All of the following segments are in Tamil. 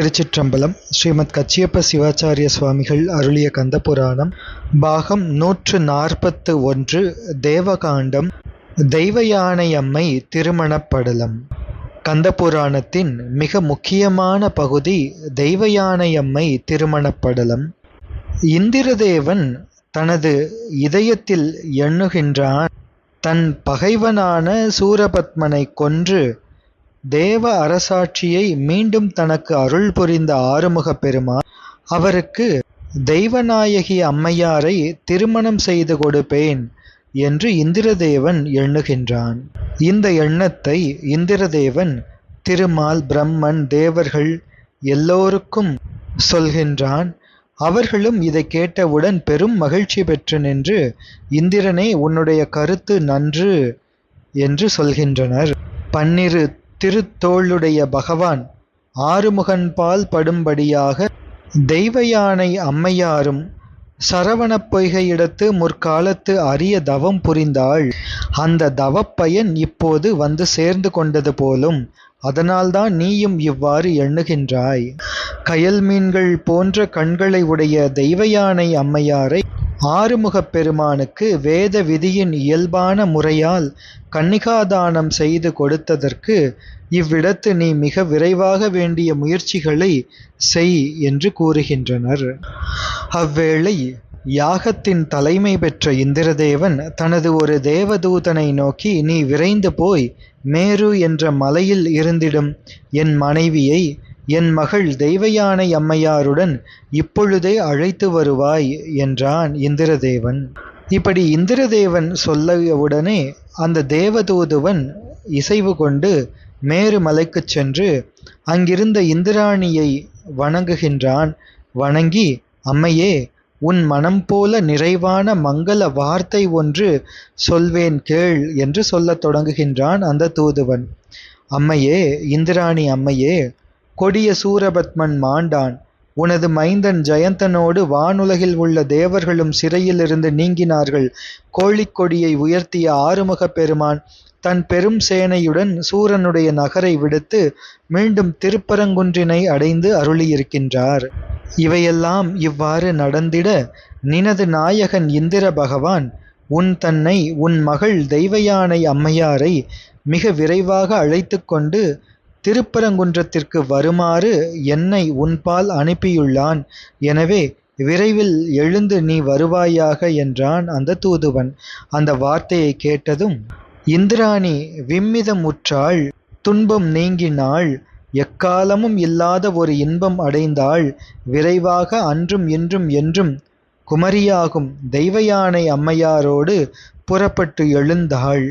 திருச்சிற்றம்பலம் ஸ்ரீமத் கச்சியப்ப சிவாச்சாரிய சுவாமிகள் அருளிய கந்தபுராணம் பாகம் நூற்று நாற்பத்து ஒன்று தேவகாண்டம் தெய்வயானையம்மை திருமணப்படலம். கந்தபுராணத்தின் மிக முக்கியமான பகுதி தெய்வயானையம்மை திருமணப்படலம். இந்திரதேவன் தனது இதயத்தில் எண்ணுகின்றான் தன் பகைவனான சூரபத்மனை கொன்று தேவ அரசாட்சியை மீண்டும் தனக்கு அருள் புரிந்த ஆறுமுகப் பெருமான் அவருக்கு தெய்வநாயகி அம்மையாரை திருமணம் செய்து கொடுப்பேன் என்று இந்திரதேவன் எண்ணுகின்றான். இந்த எண்ணத்தை இந்திரதேவன் திருமால் பிரம்மன் தேவர்கள் எல்லோருக்கும் சொல்கின்றான். அவர்களும் இதை கேட்டவுடன் பெரும் மகிழ்ச்சி பெற்று நின்று இந்திரனே உன்னுடைய கருத்து நன்று என்று சொல்கின்றனர். பன்னிரு திருத்தோளுடைய பகவான் ஆறுமுகன்பால் படும்படியாக தெய்வயானை அம்மையாரும் சரவணப் பொய்கையிடத்து முற்காலத்து அரிய தவம் புரிந்தாள். அந்த தவப்பயன் இப்போது வந்து சேர்ந்து கொண்டது போலும் அதனால்தான் நீயும் இவ்வாறு எண்ணுகின்றாய். கயல் மீன்கள் போன்ற கண்களை உடைய தெய்வயானை அம்மையாரை ஆறுமுகப் பெருமானுக்கு வேத விதியின் இயல்பான முறையால் கன்னிகாதானம் செய்து கொடுத்ததற்கு இவ்விடத்து நீ மிக விரைவாக வேண்டிய முயற்சிகளை செய் என்று கூறுகின்றனர். அவ்வேளை யாகத்தின் தலைமை பெற்ற இந்திரதேவன் தனது ஒரு தேவதூதனை நோக்கி நீ விரைந்து போய் மேரு என்ற மலையில் இருந்திடும். என் மனைவியை என் மகள் தெய்வயானை அம்மையாருடன் இப்பொழுதே அழைத்து வருவாய் என்றான் இந்திரதேவன். இப்படி இந்திரதேவன் சொல்லவுடனே அந்த தேவதூதுவன் இசைவு கொண்டு மேரு மலைக்குச் சென்று அங்கிருந்த இந்திராணியை வணங்குகின்றான். வணங்கி அம்மையே உன் மனம் போல நிறைவான மங்கள வார்த்தை ஒன்று சொல்வேன் கேள் என்று சொல்லத் தொடங்குகின்றான் அந்த தூதுவன். அம்மையே இந்திராணி அம்மையே கொடிய சூரபத்மன் மாண்டான். உனது மைந்தன் ஜெயந்தனோடு வானுலகில் உள்ள தேவர்களும் சிறையிலிருந்து நீங்கினார்கள். கோழிக்கொடியை உயர்த்திய ஆறுமுகப் பெருமான் தன் பெரும் சேனையுடன் சூரனுடைய நகரை விடுத்து மீண்டும் திருப்பரங்குன்றினை அடைந்து அருளியிருக்கின்றார். இவையெல்லாம் இவ்வாறு நடந்திட நினது நாயகன் இந்திர பகவான் உன் தன்னை உன் மகள் தெய்வயானை அம்மையாரை மிக விரைவாக அழைத்து கொண்டு திருப்பரங்குன்றத்திற்கு வருமாறு என்னை உன்பால் அனுப்பியுள்ளான். எனவே விரைவில் எழுந்து நீ வருவாயாக என்றான் அந்த தூதுவன். அந்த வார்த்தையை கேட்டதும் இந்திராணி விம்மிதமுற்றாள் துன்பம் நீங்கினாள் எக்காலமும் இல்லாத ஒரு இன்பம் அடைந்தாள் விரைவாக அன்றும் இன்றும் என்றும் குமரியாகும் தெய்வயானை அம்மையாரோடு புறப்பட்டு எழுந்தாள்.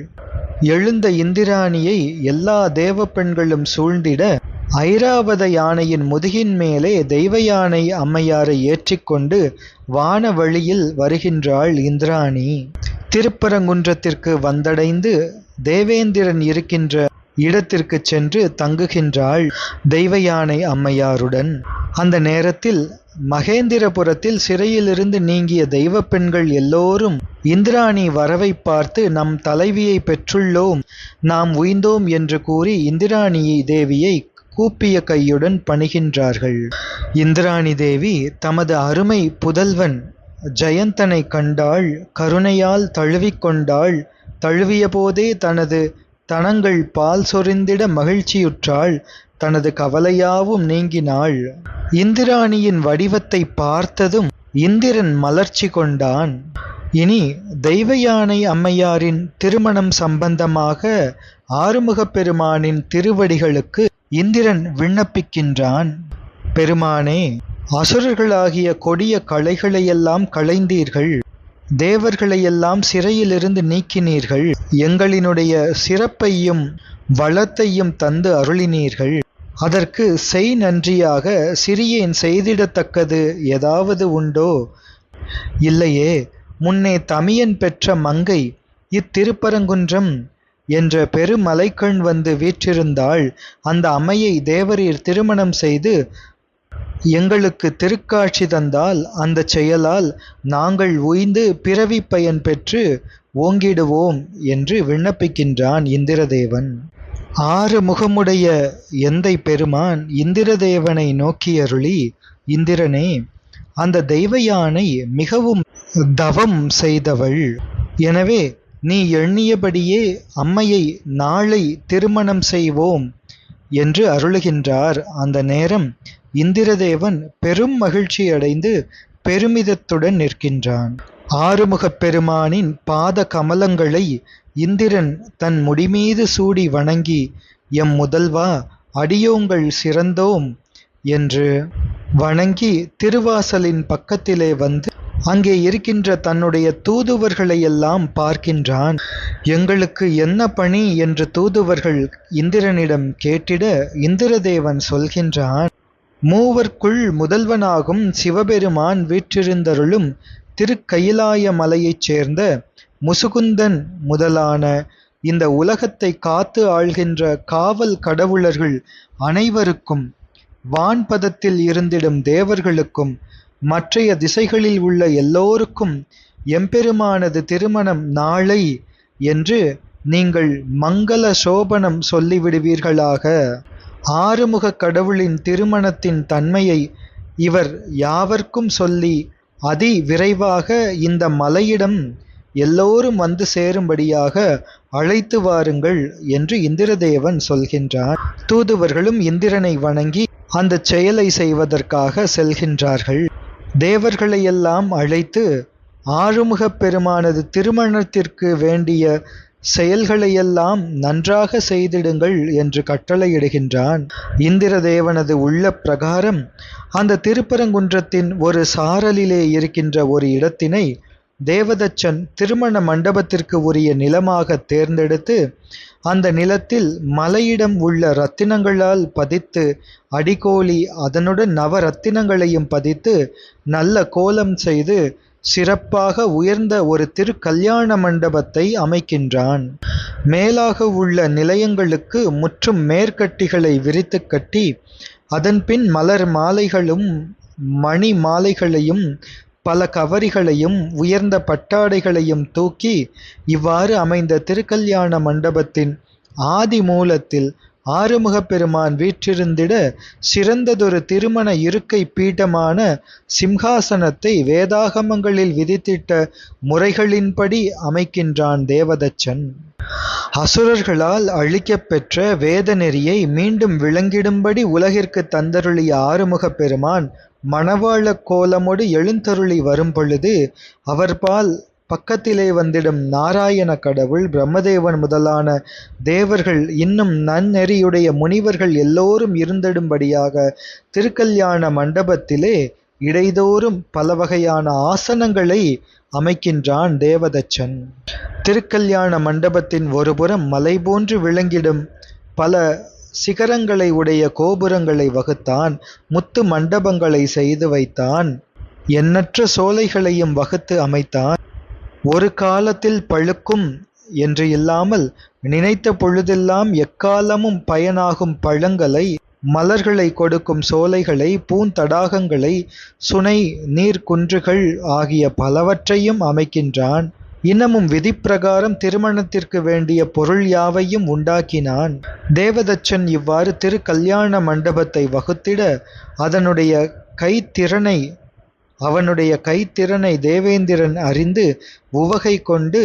எழுந்த இந்திராணியை எல்லா தேவ பெண்களும் சூழ்ந்திட ஐராவத யானையின் முதுகின் மேலே தெய்வ யானை அம்மையாரை ஏற்றிக்கொண்டு வான வழியில் வருகின்றாள் இந்திராணி. திருப்பரங்குன்றத்திற்கு வந்தடைந்து தேவேந்திரன் இருக்கின்ற இடத்திற்கு சென்று தங்குகின்றாள் தெய்வ யானை அம்மையாருடன். அந்த நேரத்தில் மகேந்திரபுரத்தில் சிறையிலிருந்து நீங்கிய தெய்வ பெண்கள் எல்லோரும் இந்திராணி வரவை பார்த்து நம் தலைவியை பெற்றுள்ளோம் நாம் உய்ந்தோம் என்று கூறி இந்திராணி தேவியை கூப்பிய கையுடன் பணிகின்றார்கள். இந்திராணி தேவி தமது அருமை புதல்வன் ஜெயந்தனை கண்டாள் கருணையால் தழுவிக்கொண்டாள் தழுவிய போதே தனது தனங்கள் பால் சொரிந்திட மகிழ்ச்சியுற்றாள் தனது கவலையாவும் நீங்கினாள். இந்திராணியின் வடிவத்தை பார்த்ததும் இந்திரன் மலர்ச்சி கொண்டான். இனி தெய்வயானை அம்மையாரின் திருமணம் சம்பந்தமாக ஆறுமுகப் பெருமானின் திருவடிகளுக்கு இந்திரன் விண்ணப்பிக்கின்றான். பெருமானே அசுரர்களாகிய கொடிய களைகளையெல்லாம் களைந்தீர்கள். தேவர்களையெல்லாம் சிறையிலிருந்து நீக்கினீர்கள். எங்களினுடைய சிறப்பையும் வளத்தையும் தந்து அருளினீர்கள். அதற்கு செய் நன்றியாக சிறியேன் செய்திடத்தக்கது ஏதாவது உண்டோ? இல்லையே முன்னே தமியன் பெற்ற மங்கை இத்திருப்பரங்குன்றம் என்ற பெருமலைக்கண் வந்து வீற்றிருந்தாள். அந்த அம்மையை தேவரீர் திருமணம் செய்து எங்களுக்கு திருக்காட்சி தந்தால் அந்த செயலால் நாங்கள் உய்ந்து பிறவி பயன் பெற்று ஓங்கிடுவோம் என்று விண்ணப்பிக்கின்றான் இந்திரதேவன். ஆறு முகமுடைய எந்தை பெருமான் இந்திரதேவனை நோக்கியருளி இந்திரனே அந்த தெய்வ யானை மிகவும் தவம் செய்தவள். எனவே நீ எண்ணியபடியே அம்மையை நாளை திருமணம் செய்வோம் என்று அருளுகின்றார். அந்த நேரம் இந்திரதேவன் பெரும் மகிழ்ச்சி அடைந்து பெருமிதத்துடன் நிற்கின்றான். ஆறுமுகப் பெருமானின் பாத கமலங்களை இந்திரன் தன் முடிமீது சூடி வணங்கி எம் முதல்வா அடியோங்கள் சிறந்தோம் என்று வணங்கி திருவாசலின் பக்கத்திலே வந்து அங்கே இருக்கின்ற தன்னுடைய தூதுவர்களையெல்லாம் பார்க்கின்றான். எங்களுக்கு என்ன பணி? என்று தூதுவர்கள் இந்திரனிடம் கேட்டிட இந்திரதேவன் சொல்கின்றான் மூவர்க்குள் முதல்வனாகும் சிவபெருமான் வீற்றிருந்தருளும் திருக்கயிலாய மலையைச் சேர்ந்த முசுகுந்தன் முதலான இந்த உலகத்தை காத்து ஆள்கின்ற காவல் கடவுளர்கள் அனைவருக்கும் வான்பதத்தில் இருந்திடும் தேவர்களுக்கும் மற்றைய திசைகளில் உள்ள எல்லோருக்கும் எம்பெருமானது திருமணம் நாளை என்று நீங்கள் மங்கள சோபனம் சொல்லிவிடுவீர்களாக. ஆறுமுக கடவுளின் திருமணத்தின் தன்மையை இவர் யாவர்க்கும் சொல்லி அதி விரைவாக இந்த மலையிடம் எல்லோரும் வந்து சேரும்படியாக அழைத்து வாருங்கள் என்று இந்திரதேவன் சொல்கின்றான். தூதுவர்களும் இந்திரனை வணங்கி அந்த செயலை செய்வதற்காக செல்கின்றார்கள். தேவர்களையெல்லாம் அழைத்து ஆறுமுகப் பெருமானது திருமணத்திற்கு வேண்டிய செயல்களையெல்லாம் நன்றாக செய்திடுங்கள் என்று கட்டளையிடுகின்றான். இந்திரதேவனது உள்ள பிரகாரம் அந்த திருப்பரங்குன்றத்தின் ஒரு சாரலிலே இருக்கின்ற ஒரு இடத்தினை தேவதச்சன் திருமண மண்டபத்திற்கு உரிய நிலமாக தேர்ந்தெடுத்து அந்த நிலத்தில் மலையிடம் உள்ள ரத்தினங்களால் பதித்து அடிக்கோலி அதனுடன் நவரத்தினங்களையும் பதித்து நல்ல கோலம் செய்து சிறப்பாக உயர்ந்த ஒரு திருக்கல்யாண மண்டபத்தை அமைக்கின்றான். மேலாக உள்ள நிலையங்களுக்கு முற்றும் மேற்கட்டிகளை விரித்து கட்டி அதன்பின் மலர் மாலைகளும் மணி மாலைகளையும் பல கவரிகளையும் உயர்ந்த பட்டாடைகளையும் தூக்கி இவ்வாறு அமைந்த திருக்கல்யாண மண்டபத்தின் ஆதி மூலத்தில் ஆறுமுகப் பெருமான் வீற்றிருந்திட சிறந்ததொரு திருமண இருக்கை பீட்டமான சிம்ஹாசனத்தை வேதாகமங்களில் விதித்திட்ட முறைகளின்படி அமைக்கின்றான் தேவதச்சன். அசுரர்களால் அழிக்கப்பெற்ற வேத நெறியை மீண்டும் விளங்கிடும்படி உலகிற்கு தந்தருளிய ஆறுமுகப் பெருமான் மணவாள கோலமொடு எழுந்தருளி வரும் பொழுது அவர்பால் பக்கத்திலே வந்திடும் நாராயண கடவுள் பிரம்மதேவன் முதலான தேவர்கள் இன்னும் நன்னெறியுடைய முனிவர்கள் எல்லோரும் இருந்திடும்படியாக திருக்கல்யாண மண்டபத்திலே இடைதோறும் பல வகையான ஆசனங்களை அமைக்கின்றான் தேவதச்சன். திருக்கல்யாண மண்டபத்தின் ஒருபுறம் மலை போன்று விளங்கிடும் பல சிகரங்களை உடைய கோபுரங்களை வகுத்தான் முத்து மண்டபங்களை செய்து வைத்தான். எண்ணற்ற சோலைகளையும் வகுத்து அமைத்தான். ஒரு காலத்தில் பழுக்கும் என்று இல்லாமல் நினைத்த பொழுதெல்லாம் எக்காலமும் பயனாகும் பழங்களை மலர்களை கொடுக்கும் சோலைகளை பூந்தடாகங்களை சுனை நீர்க்குன்றுகள் ஆகிய பலவற்றையும் அமைக்கின்றான். இன்னமும் விதிப்பிரகாரம் திருமணத்திற்கு வேண்டிய பொருள் யாவையும் உண்டாக்கினான். தேவதச்சன் இவ்வாறு திருக்கல்யாண மண்டபத்தை வகுத்திட அதனுடைய கைத்திறனை அவனுடைய கைத்திறனை தேவேந்திரன் அறிந்து உவகை கொண்டு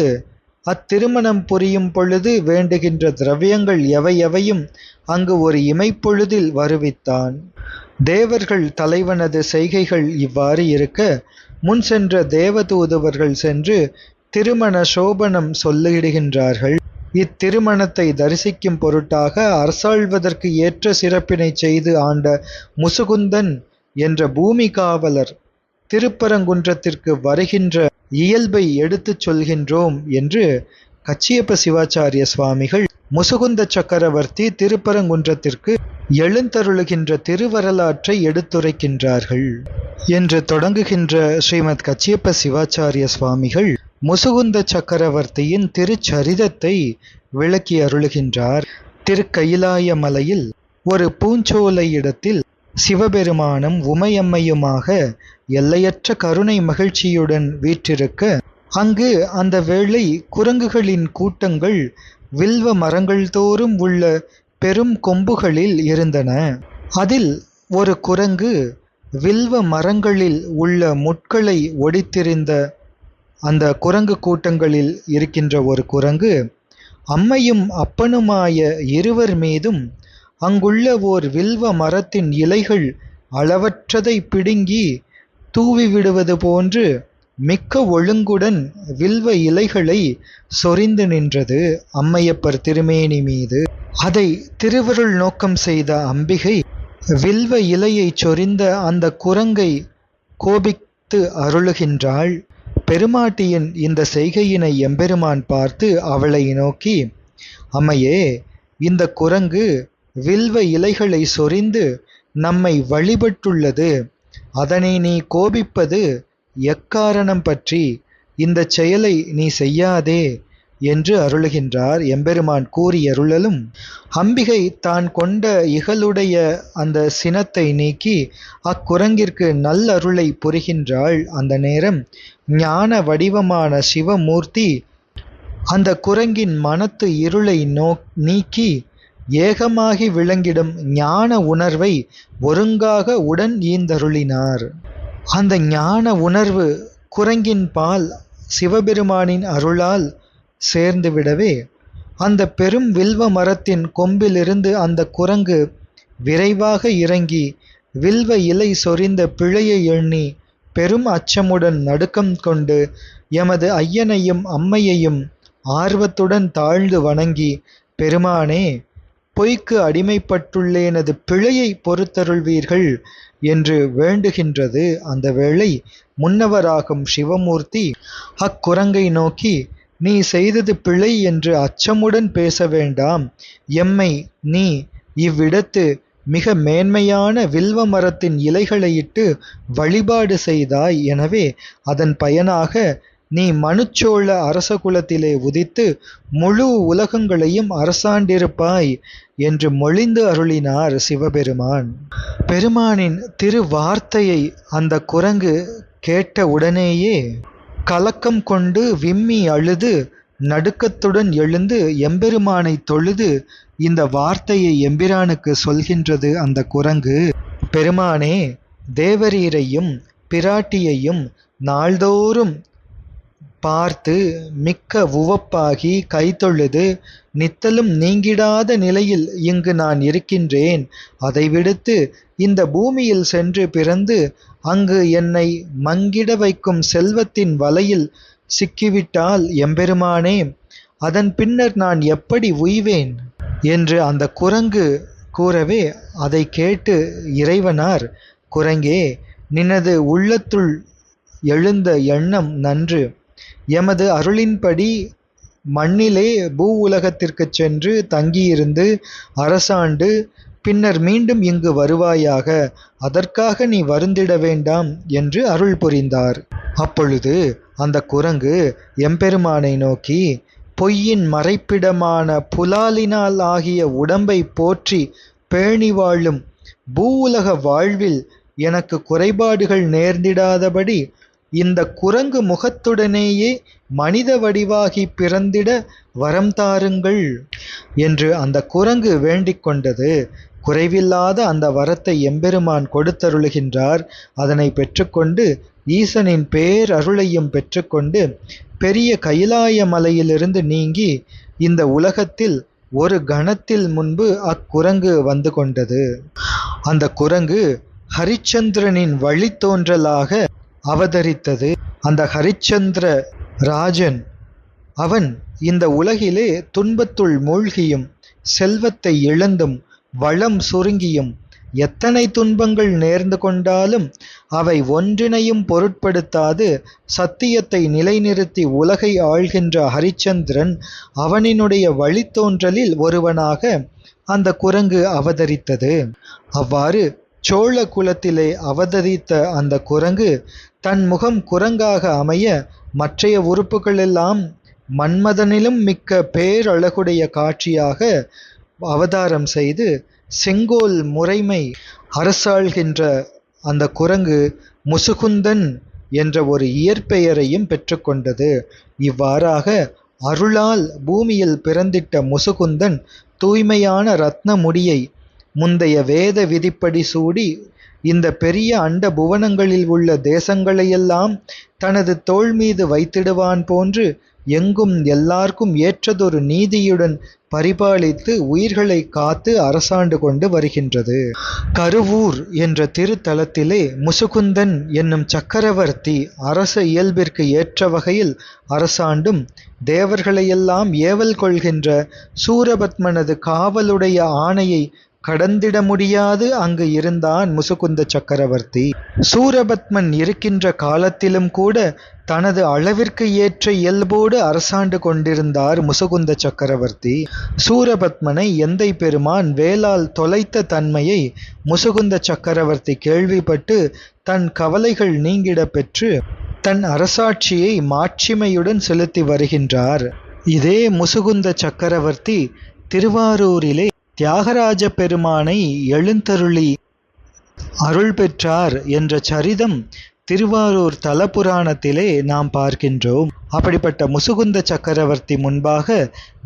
அத்திருமணம் புரியும் பொழுது வேண்டுகின்ற திரவியங்கள் எவை எவையும் அங்கு ஒரு இமைப்பொழுதில் வருவித்தான். தேவர்கள் தலைவனது செய்கைகள் இவ்வாறு இருக்க முன் சென்ற தேவதூதுவர்கள் சென்று திருமண சோபனம் சொல்லிடுகின்றார்கள். இத்திருமணத்தை தரிசிக்கும் பொருட்டாக அரசாள்வதற்கு ஏற்ற சிறப்பினை செய்து ஆண்ட முசுகுந்தன் என்ற பூமி காவலர் திருப்பரங்குன்றத்திற்கு வருகின்ற இயல்பை எடுத்துச் சொல்கின்றோம் என்று கச்சியப்ப சிவாச்சாரிய சுவாமிகள் முசுகுந்த சக்கரவர்த்தி திருப்பரங்குன்றத்திற்கு எழுந்தருளுகின்ற திருவரலாற்றை எடுத்துரைக்கின்றார்கள் என்று தொடங்குகின்ற ஸ்ரீமத் கச்சியப்ப சிவாச்சாரிய சுவாமிகள் முசுகுந்த சக்கரவர்த்தியின் திருச்சரிதத்தை விளக்கி அருளுகின்றார். திருக்கயிலாய மலையில் ஒரு பூஞ்சோலை இடத்தில் சிவபெருமானும் உமையம்மையுமாக எல்லையற்ற கருணை மகிழ்ச்சியுடன் வீற்றிருக்க அங்கு அந்த வேளை குரங்குகளின் கூட்டங்கள் வில்வ மரங்கள் தோறும் உள்ள பெரும் கொம்புகளில் இருந்தன. அதில் ஒரு குரங்கு வில்வ மரங்களில் உள்ள முட்களை ஒடித்திருந்த அந்த குரங்கு கூட்டங்களில் இருக்கின்ற ஒரு குரங்கு அம்மையும் அப்பனுமாய இருவர் மீதும் அங்குள்ள ஓர் வில்வ மரத்தின் இலைகள் அளவற்றதை பிடுங்கி தூவி விடுவது போன்று மிக்க ஒழுங்குடன் வில்வ இலைகளை சொரிந்து நின்றது அம்மையப்பர் திருமேனி மீது. அதை திருவருள் நோக்கம் செய்த அம்பிகை வில்வ இலையை சொரிந்த அந்த குரங்கை கோபித்து அருளுகின்றாள். பெருமாட்டியின் இந்த செய்கையினை எம்பெருமான் பார்த்து அவளை நோக்கி அம்மையே இந்த குரங்கு வில்வ இலைகளை சொரிந்து நம்மை வழிபட்டுள்ளது. அதனை நீ கோபிப்பது எக்காரணம் பற்றி? இந்த செயலை நீ செய்யாதே. என்று அருளுகின்றார். எம்பெருமான் கூறியருளலும் அம்பிகை தான் கொண்ட இகலுடைய அந்த சினத்தை நீக்கி அக்குரங்கிற்கு நல்லருளை புரிகின்றாள். அந்த நேரம் ஞான வடிவமான சிவமூர்த்தி அந்த குரங்கின் மனத்து இருளை நோ நீக்கி ஏகமாகி விளங்கிடும் ஞான உணர்வை ஒருங்காக உடன் ஈந்தருளினார். அந்த ஞான உணர்வு குரங்கின் பால் சிவபெருமானின் அருளால் சேர்ந்துவிடவே அந்த பெரும் வில்வ மரத்தின் கொம்பிலிருந்து அந்த குரங்கு விரைவாக இறங்கி வில்வ இலை சொரிந்த பிழையை எண்ணி பெரும் அச்சமுடன் நடுக்கம் கொண்டு எமது ஐயனையும் அம்மையையும் ஆர்வத்துடன் தாழ்ந்து வணங்கி பெருமானே பொய்க்கு அடிமைப்பட்டுள்ளேனது பிழையை பொறுத்தருள்வீர்கள் என்று வேண்டுகின்றது அந்த வேளை முன்னவராகும் சிவமூர்த்தி அக்குரங்கை நோக்கி நீ செய்தது பிழை என்று அச்சமுடன் பேச வேண்டாம். எம்மை நீ இவ்விடத்து மிக மேன்மையான வில்வ மரத்தின் இலைகளையிட்டு வழிபாடு செய்தாய். எனவே அதன் பயனாக நீ மனுச்சோழ அரசகுலத்திலே உதித்து முழு உலகங்களையும் அரசாண்டிருப்பாய் என்று மொழிந்து அருளினார் சிவபெருமான். பெருமானின் திருவார்த்தையை அந்த குரங்கு கேட்ட உடனேயே கலக்கம் கொண்டு விம்மி அழுது நடுக்கத்துடன் எழுந்து எம்பெருமானை தொழுது இந்த வார்த்தையை எம்பிரானுக்கு சொல்கின்றது அந்த குரங்கு. பெருமானே தேவரீரையும் பிராட்டியையும் நாள்தோறும் பார்த்து மிக்க உவப்பாகி கைத்தொழுது நித்தலும் நீங்கிடாத நிலையில் இங்கு நான் இருக்கின்றேன். அதை விடுத்து இந்த பூமியில் சென்று பிறந்து அங்கு என்னை மங்கிட வைக்கும் செல்வத்தின் வலையில் சிக்கிவிட்டால் எம்பெருமானே அதன் பின்னர் நான் எப்படி உய்வேன்? என்று அந்த குரங்கு கூறவே அதை கேட்டு இறைவனார் குரங்கே நினது உள்ளத்துள் எழுந்த எண்ணம் நன்று. எமது அருளின்படி மண்ணிலே பூவுலகத்திற்குச் சென்று தங்கியிருந்து அரசாண்டு பின்னர் மீண்டும் இங்கு வருவாயாக அதற்காக நீ வருந்திட வேண்டாம் என்று அருள் புரிந்தார். அப்பொழுது அந்த குரங்கு எம்பெருமானை நோக்கி பொய்யின் மறைப்பிடமான புலாலினால் ஆகிய உடம்பை போற்றி பேணி வாழும் பூவுலக வாழ்வில் எனக்கு குறைபாடுகள் நேர்ந்திடாதபடி இந்த குரங்கு முகத்துடனேயே மனித வடிவாகி பிறந்திட வரம் தாருங்கள் என்று அந்த குரங்கு வேண்டிக் கொண்டது. குறைவில்லாத அந்த வரத்தை எம்பெருமான் கொடுத்தருளுகின்றார். அதனை பெற்றுக்கொண்டு ஈசனின் பேரருளையும் பெற்றுக்கொண்டு பெரிய கைலாய மலையிலிருந்து நீங்கி இந்த உலகத்தில் ஒரு கணத்தில் முன்பு அக்குரங்கு வந்து கொண்டது. அந்த குரங்கு ஹரிச்சந்திரனின் வழித்தோன்றலாக அவதரித்தது. அந்த ஹரிச்சந்திர ராஜன் அவன் இந்த உலகிலே துன்பத்துள் மூழ்கியும் செல்வத்தை இழந்தும் வளம் சுருங்கியும் எத்தனை துன்பங்கள் நேர்ந்து கொண்டாலும் அவை ஒன்றினையும் பொருட்படுத்தாது சத்தியத்தை நிலைநிறுத்தி உலகை ஆள்கின்ற ஹரிச்சந்திரன் அவனினுடைய வழித்தோன்றலில் ஒருவனாக அந்த குரங்கு அவதரித்தது. அவ்வாறு சோழ குலத்திலே அவதரித்த அந்த குரங்கு தன் முகம் குரங்காக அமைய மற்றைய உறுப்புகளெல்லாம் மன்மதனிலும் மிக்க பேரழகுடைய காட்சியாக அவதாரம் செய்து செங்கோல் முறைமை அரசாள்கின்ற அந்த குரங்கு முசுகுந்தன் என்ற ஒரு இயற்பெயரையும் பெற்றுக்கொண்டது. இவ்வாறாக அருளால் பூமியில் பிறந்திட்ட முசுகுந்தன் தூய்மையான ரத்ன முடியை முந்தைய வேத விதிப்படி சூடி இந்த பெரிய அண்ட புவனங்களில் உள்ள தேசங்களையெல்லாம் தனது தோள் மீது வைத்திடுவான் போன்று எங்கும் எல்லார்க்கும் ஏற்றதொரு நீதியுடன் பரிபாலித்து உயிர்களை காத்து அரசாண்டு கொண்டு வருகின்றது. கருவூர் என்ற திருத்தலத்திலே முசுகுந்தன் என்னும் சக்கரவர்த்தி அரச இயல்பிற்கு ஏற்ற வகையில் அரசாண்டும் தேவர்களையெல்லாம் ஏவல் கொள்கின்ற சூரபத்மனது காவலுடைய ஆணையை கடந்திட முடியாது. அங்கு இருந்தான் முசுகுந்த சக்கரவர்த்தி. சூரபத்மன் இருக்கின்ற காலத்திலும் கூட தனது அளவிற்கு ஏற்ற இயல்போடு அரசாண்டு கொண்டிருந்தார் முசுகுந்த சக்கரவர்த்தி. சூரபத்மனை எந்தை பெருமான் வேளால் தொலைத்த தன்மையை முசுகுந்த சக்கரவர்த்தி கேள்விப்பட்டு தன் கவலைகள் நீங்கிட பெற்று தன் அரசாட்சியை மாட்சிமையுடன் செலுத்தி வருகின்றார். இதே முசுகுந்த சக்கரவர்த்தி திருவாரூரிலே தியாகராஜ பெருமானை எழுந்தருளி அருள் பெற்றார் என்ற சரிதம் திருவாரூர் தலபுராணத்திலே நாம் பார்க்கின்றோம். அப்படிப்பட்ட முசுகுந்த சக்கரவர்த்தி முன்பாக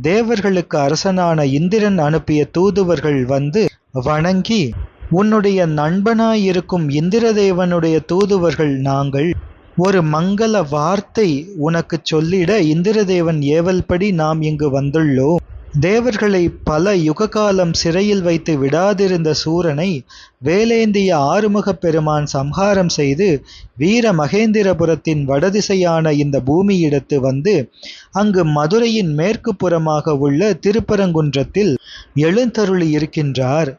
தேவர்களுக்கு அரசனான இந்திரன் அனுப்பிய தூதுவர்கள் வந்து வணங்கி உன்னுடைய நண்பனாயிருக்கும் இந்திரதேவனுடைய தூதுவர்கள் நாங்கள் ஒரு மங்கள வார்த்தை உனக்கு சொல்லிட இந்திரதேவன் ஏவல்படி நாம் இங்கு வந்துள்ளோம். தேவர்களை பல யுககாலம் சிறையில் வைத்து விடாதிருந்த சூரனை வேலேந்திய ஆறுமுகப் பெருமான் சம்ஹாரம் செய்து வீர மகேந்திரபுரத்தின் வடதிசையான இந்த பூமியிடத்து வந்து அங்கு மதுரையின் மேற்கு புறமாக உள்ள திருப்பரங்குன்றத்தில் எழுந்தருளி இருக்கின்றார்.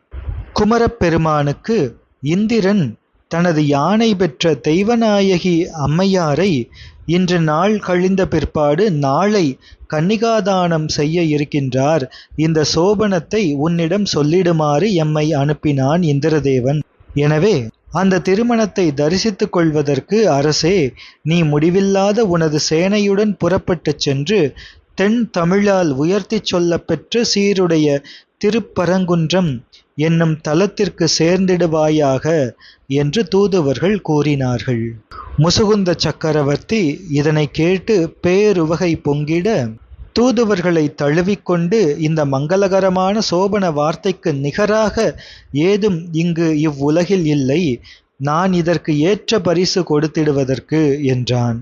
குமரப்பெருமானுக்கு இந்திரன் தனது யானை பெற்ற தெய்வநாயகி அம்மையாரை இன்று நாள் கழிந்த பிற்பாடு நாளை கன்னிகாதானம் செய்ய இருக்கின்றார். இந்த சோபனத்தை உன்னிடம் சொல்லிடுமாறு எம்மை அனுப்பினான் இந்திரதேவன். எனவே அந்த திருமணத்தை தரிசித்துக் கொள்வதற்கு அரசே நீ முடிவில்லாத உனது சேனையுடன் புறப்பட்டுச் சென்று தென் தமிழால் உயர்த்திச் சொல்லப்பெற்ற சீருடைய திருப்பரங்குன்றம் என்னும் தலத்திற்கு சேர்ந்திடுவாயாக என்று தூதுவர்கள் கூறினார்கள். முசுகுந்த சக்கரவர்த்தி இதனை கேட்டு பேருவகை பொங்கிட தூதுவர்களை தழுவிக்கொண்டு இந்த மங்களகரமான சோபன வார்த்தைக்கு நிகராக ஏதும் இங்கு இவ்வுலகில் இல்லை நான் இதற்கு ஏற்ற பரிசு கொடுத்திடுவதற்கு என்றான்.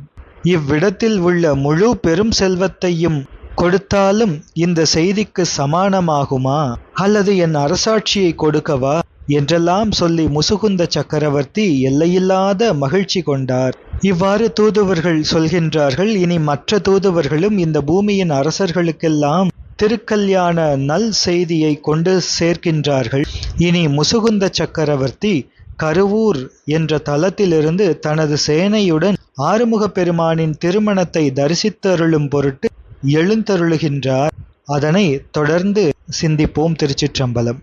இவ்விடத்தில் உள்ள முழு பெரும் செல்வத்தையும் கொடுத்தாலும் இந்த செய்திக்கு சமானமாகுமா? அல்லது என் அரசாட்சியை கொடுக்கவா? என்றெல்லாம் சொல்லி முசுகுந்த சக்கரவர்த்தி எல்லையில்லாத மகிழ்ச்சி கொண்டார். இவ்வாறு தூதுவர்கள் சொல்கின்றார்கள். இனி மற்ற தூதுவர்களும் இந்த பூமியின் அரசர்களுக்கெல்லாம் திருக்கல்யாண நல் செய்தியை கொண்டு சேர்க்கின்றார்கள். இனி முசுகுந்த சக்கரவர்த்தி கருவூர் என்ற தலத்திலிருந்து தனது சேனையுடன் ஆறுமுகப் பெருமானின் திருமணத்தை தரிசித்தருளும் பொருட்டு எழுந்தருளுகின்றார். அதனை தொடர்ந்து சிந்திப்போம் திருச்சிற்றம்பலம்.